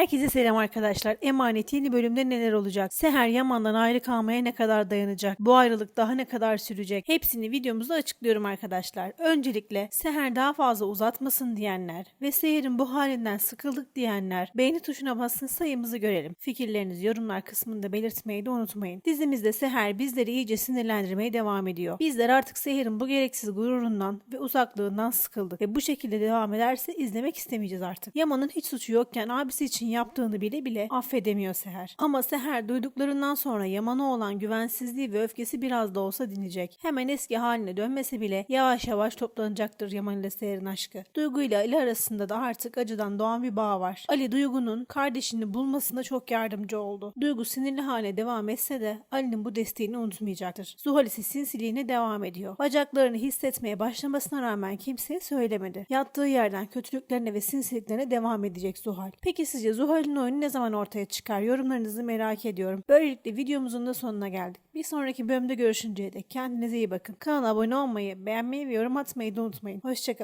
Herkese selam arkadaşlar. Emanet yeni bölümde neler olacak? Seher Yaman'dan ayrı kalmaya ne kadar dayanacak? Bu ayrılık daha ne kadar sürecek? Hepsini videomuzda açıklıyorum arkadaşlar. Öncelikle Seher daha fazla uzatmasın diyenler ve Seher'in bu halinden sıkıldık diyenler beğeni tuşuna basın sayımızı görelim. Fikirlerinizi yorumlar kısmında belirtmeyi de unutmayın. Dizimizde Seher bizleri iyice sinirlendirmeye devam ediyor. Bizler artık Seher'in bu gereksiz gururundan ve uzaklığından sıkıldık ve bu şekilde devam ederse izlemek istemeyeceğiz artık. Yaman'ın hiç suçu yokken abisi için yaptığını bile bile affedemiyor Seher. Ama Seher duyduklarından sonra Yaman'a olan güvensizliği ve öfkesi biraz da olsa dinecek. Hemen eski haline dönmese bile yavaş yavaş toplanacaktır Yaman ile Seher'in aşkı. Duygu ile Ali arasında da artık acıdan doğan bir bağ var. Ali Duygu'nun kardeşini bulmasında çok yardımcı oldu. Duygu sinirli hale devam etse de Ali'nin bu desteğini unutmayacaktır. Zuhal ise sinsiliğine devam ediyor. Bacaklarını hissetmeye başlamasına rağmen kimseye söylemedi. Yattığı yerden kötülüklerine ve sinsiliklerine devam edecek Zuhal. Peki sizce Zuhal'in oyunu ne zaman ortaya çıkar? Yorumlarınızı merak ediyorum. Böylelikle videomuzun da sonuna geldik. Bir sonraki bölümde görüşünceye dek kendinize iyi bakın. Kanala abone olmayı, beğenmeyi ve yorum atmayı da unutmayın. Hoşçakalın.